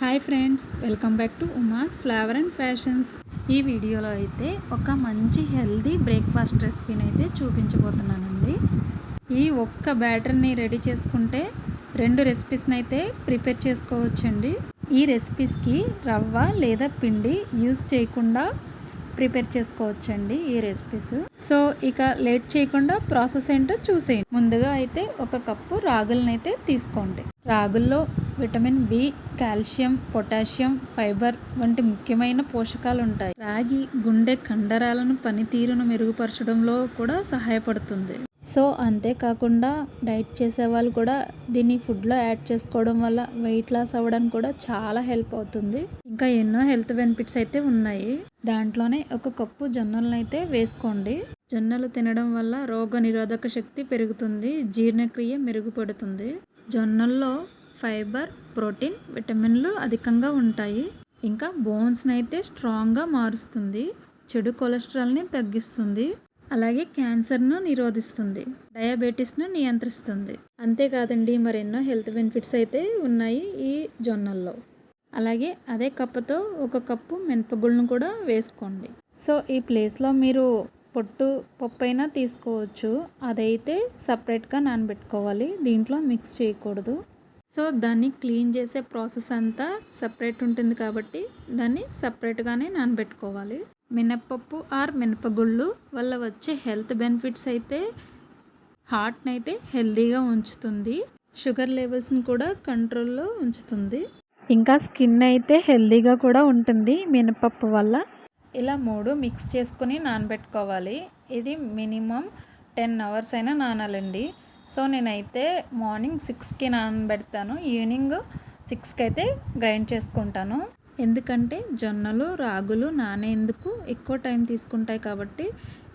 Hi friends welcome back to Uma's flavour and fashions. ఈ వీడియోలో అయితే ఒక మంచి హెల్దీ బ్రేక్ఫాస్ట్ రెసిపీని అయితే చూపించబోతున్నానండి. ఈ ఒక్క బ్యాటర్ని రెడీ చేసుకుంటే రెండు రెసిపీస్ని అయితే ప్రిపేర్ చేసుకోవచ్చండి. ఈ రెసిపీస్కి రవ్వ లేదా పిండి యూజ్ చేయకుండా ప్రిపేర్ చేసుకోవచ్చండి ఈ రెసిపీస్. సో ఇక లేట్ చేయకుండా ప్రాసెస్ ఏంటో చూసేయండి. ముందుగా అయితే ఒక కప్పు రాగులను అయితే తీసుకోండి. రాగుల్లో vitamin B calcium potassium fibre వంటి ముఖ్యమైన పోషకాలు ఉంటాయి రాగి గుండె కండరాలను పనితీరును మెరుగుపరచడంలో కూడా సహాయపడుతుంది. సో అంతేకాకుండా డైట్ చేసే వాళ్ళు కూడా దీన్ని ఫుడ్లో యాడ్ చేసుకోవడం వల్ల వెయిట్ లాస్ అవ్వడానికి కూడా చాలా హెల్ప్ అవుతుంది. ఇంకా ఎన్నో హెల్త్ బెనిఫిట్స్ అయితే ఉన్నాయి. దాంట్లోనే ఒక కప్పు జొన్నలను అయితే వేసుకోండి. జొన్నలు తినడం వల్ల రోగ నిరోధక శక్తి పెరుగుతుంది జీర్ణక్రియ మెరుగుపడుతుంది. జొన్నల్లో ఫైబర్ ప్రోటీన్ విటమిన్లు అధికంగా ఉంటాయి. ఇంకా బోన్స్ని అయితే స్ట్రాంగ్గా మారుస్తుంది. చెడు కొలెస్ట్రాల్ని తగ్గిస్తుంది. అలాగే క్యాన్సర్ను నిరోధిస్తుంది. డయాబెటీస్ను నియంత్రిస్తుంది. అంతేకాదండి మరెన్నో హెల్త్ బెనిఫిట్స్ అయితే ఉన్నాయి ఈ జొన్నల్లో. అలాగే అదే కప్పుతో ఒక కప్పు మినపగుళ్ళను కూడా వేసుకోండి. సో ఈ ప్లేస్లో మీరు పొట్టు పప్పు అయినా తీసుకోవచ్చు. అదైతే సపరేట్గా నానబెట్టుకోవాలి. దీంట్లో మిక్స్ చేయకూడదు. సో దాన్ని క్లీన్ చేసే ప్రాసెస్ అంతా సపరేట్ ఉంటుంది కాబట్టి దాన్ని సపరేట్గానే నానబెట్టుకోవాలి. మినప్పప్పు ఆర్ మినపగుళ్ళు వల్ల వచ్చే హెల్త్ బెనిఫిట్స్ అయితే హార్ట్ని అయితే హెల్దీగా ఉంచుతుంది. షుగర్ లెవెల్స్ని కూడా కంట్రోల్లో ఉంచుతుంది. ఇంకా స్కిన్ అయితే హెల్దీగా కూడా ఉంటుంది మినపప్పు వల్ల. ఇలా మూడు మిక్స్ చేసుకుని నానబెట్టుకోవాలి. ఇది మినిమం టెన్ అవర్స్ అయినా నానాలండి. సో నేనైతే మార్నింగ్ సిక్స్కి నానబెడతాను ఈవినింగ్ సిక్స్కి అయితే గ్రైండ్ చేసుకుంటాను. ఎందుకంటే జొన్నలు రాగులు నానేందుకు ఎక్కువ టైం తీసుకుంటాయి కాబట్టి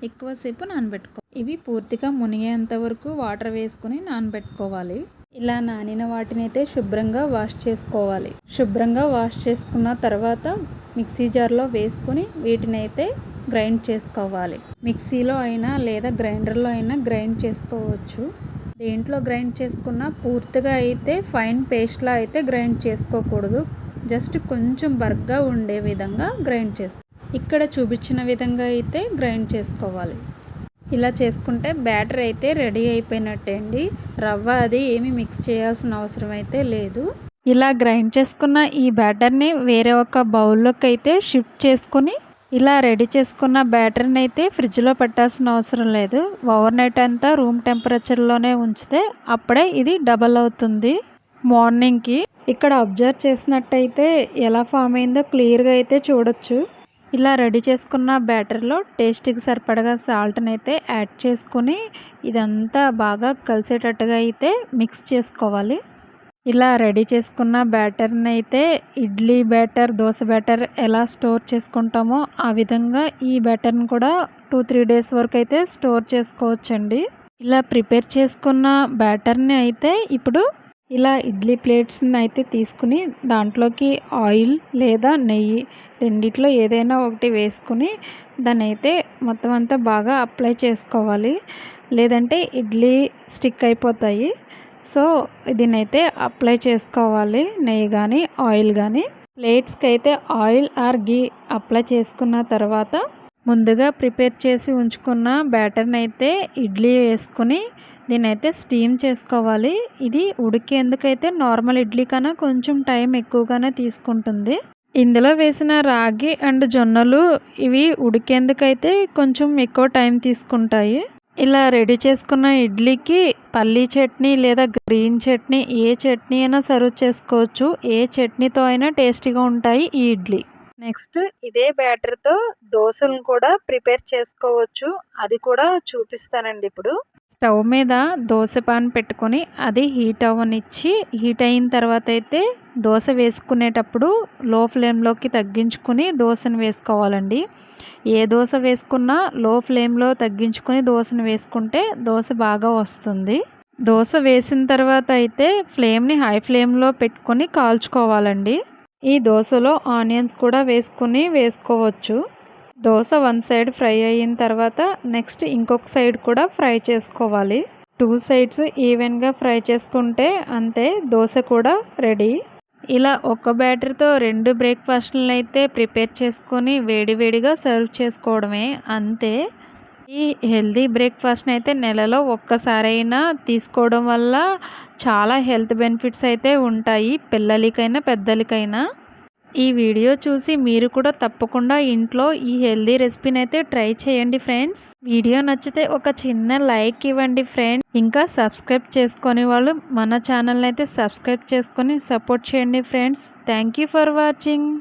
ఎక్కువసేపు నానబెట్టుకో. ఇవి పూర్తిగా మునిగేంత వరకు వాటర్ వేసుకుని నానబెట్టుకోవాలి. ఇలా నానిన వాటిని అయితే శుభ్రంగా వాష్ చేసుకోవాలి. శుభ్రంగా వాష్ చేసుకున్న తర్వాత మిక్సీ జార్లో వేసుకుని వీటిని అయితే గ్రైండ్ చేసుకోవాలి. మిక్సీలో అయినా లేదా గ్రైండర్లో అయినా గ్రైండ్ చేసుకోవచ్చు. దేంట్లో గ్రైండ్ చేసుకున్న పూర్తిగా అయితే ఫైన్ పేస్ట్లా అయితే గ్రైండ్ చేసుకోకూడదు. జస్ట్ కొంచెం బర్గ్గా ఉండే విధంగా గ్రైండ్ చేసుకో ఇక్కడ చూపించిన విధంగా అయితే గ్రైండ్ చేసుకోవాలి. ఇలా చేసుకుంటే బ్యాటర్ అయితే రెడీ అయిపోయినట్టే అండి. రవ్వ అది ఏమి మిక్స్ చేయాల్సిన అవసరం అయితే లేదు. ఇలా గ్రైండ్ చేసుకున్న ఈ బ్యాటర్ని వేరే ఒక బౌల్లోకి అయితే షిఫ్ట్ చేసుకొని ఇలా రెడీ చేసుకున్న బ్యాటర్ని అయితే ఫ్రిడ్జ్లో పెట్టాల్సిన అవసరం లేదు. ఓవర్ నైట్ అంతా రూమ్ టెంపరేచర్లోనే ఉంచితే అప్పుడే ఇది డబల్ అవుతుంది. మార్నింగ్కి ఇక్కడ అబ్జర్వ్ చేసినట్టయితే ఎలా ఫామ్ అయిందో క్లియర్గా అయితే చూడొచ్చు. ఇలా రెడీ చేసుకున్న బ్యాటర్లో టేస్ట్కి సరిపడగా సాల్ట్ని అయితే యాడ్ చేసుకుని ఇదంతా బాగా కలిసేటట్టుగా అయితే మిక్స్ చేసుకోవాలి. ఇలా రెడీ చేసుకున్న బ్యాటర్ని అయితే ఇడ్లీ బ్యాటర్ దోశ బ్యాటర్ ఎలా స్టోర్ చేసుకుంటామో ఆ విధంగా ఈ బ్యాటర్ని కూడా టూ త్రీ డేస్ వరకు అయితే స్టోర్ చేసుకోవచ్చండి. ఇలా ప్రిపేర్ చేసుకున్న బ్యాటర్ని అయితే ఇప్పుడు ఇలా ఇడ్లీ ప్లేట్స్ని అయితే తీసుకుని దాంట్లోకి ఆయిల్ లేదా నెయ్యి రెండిట్లో ఏదైనా ఒకటి వేసుకుని దాన్ని అయితే మొత్తం అంతా బాగా అప్లై చేసుకోవాలి. లేదంటే ఇడ్లీ స్టిక్ అయిపోతాయి. సో దీనైతే అప్లై చేసుకోవాలి నెయ్యి కానీ ఆయిల్ కానీ ప్లేట్స్కి అయితే ఆయిల్ ఆర్ గీ అప్లై చేసుకున్న తర్వాత ముందుగా ప్రిపేర్ చేసి ఉంచుకున్న బ్యాటర్ని అయితే ఇడ్లీ వేసుకుని దీని అయితే స్టీమ్ చేసుకోవాలి. ఇది ఉడికేందుకైతే నార్మల్ ఇడ్లీ కన్నా కొంచెం టైం ఎక్కువగానే తీసుకుంటుంది. ఇందులో వేసిన రాగి అండ్ జొన్నలు ఇవి ఉడికేందుకైతే కొంచెం ఎక్కువ టైం తీసుకుంటాయి. ఇలా రెడీ చేసుకున్న ఇడ్లీకి పల్లీ చట్నీ లేదా గ్రీన్ చట్నీ ఏ చట్నీ అయినా సర్వ్ చేసుకోవచ్చు. ఏ చట్నీతో అయినా టేస్టీగా ఉంటాయి ఈ ఇడ్లీ. నెక్స్ట్ ఇదే బ్యాటర్తో దోశలను కూడా ప్రిపేర్ చేసుకోవచ్చు. అది కూడా చూపిస్తానండి ఇప్పుడు. స్టవ్ మీద దోశ పాన్ పెట్టుకొని అది హీట్ అవ్వనిచ్చి హీట్ అయిన తర్వాత అయితే దోశ వేసుకునేటప్పుడు లో ఫ్లేమ్లోకి తగ్గించుకుని దోశను వేసుకోవాలండి. ఏ దోశ వేసుకున్నా లో ఫ్లేమ్లో తగ్గించుకొని దోశను వేసుకుంటే దోశ బాగా వస్తుంది. దోశ వేసిన తర్వాత అయితే ఫ్లేమ్ని హై ఫ్లేమ్లో పెట్టుకొని కాల్చుకోవాలండి. ఈ దోశలో ఆనియన్స్ కూడా వేసుకుని వేసుకోవచ్చు. దోశ వన్ సైడ్ ఫ్రై అయిన తర్వాత నెక్స్ట్ ఇంకొక సైడ్ కూడా ఫ్రై చేసుకోవాలి. టూ సైడ్స్ ఈవెన్గా ఫ్రై చేసుకుంటే అంతే దోశ కూడా రెడీ. ఇలా ఒక బ్యాటరీతో రెండు బ్రేక్ఫాస్ట్లను అయితే ప్రిపేర్ చేసుకొని వేడివేడిగా సర్వ్ చేసుకోవడమే అంతే. ఈ హెల్దీ బ్రేక్ఫాస్ట్ని అయితే నెలలో ఒక్కసారైనా తీసుకోవడం వల్ల చాలా హెల్త్ బెనిఫిట్స్ అయితే ఉంటాయి పిల్లలకైనా పెద్దలకైనా. ఈ వీడియో చూసి మీరు కూడా తప్పకుండా ఇంట్లో ఈ హెల్దీ రెసిపీని అయితే ట్రై చేయండి ఫ్రెండ్స్. వీడియో నచ్చితే ఒక చిన్న లైక్ ఇవ్వండి ఫ్రెండ్స్. ఇంకా సబ్స్క్రైబ్ చేసుకొని వాళ్ళు మన ఛానల్ని అయితే సబ్స్క్రైబ్ చేసుకొని సపోర్ట్ చేయండి friends. Thank you for watching.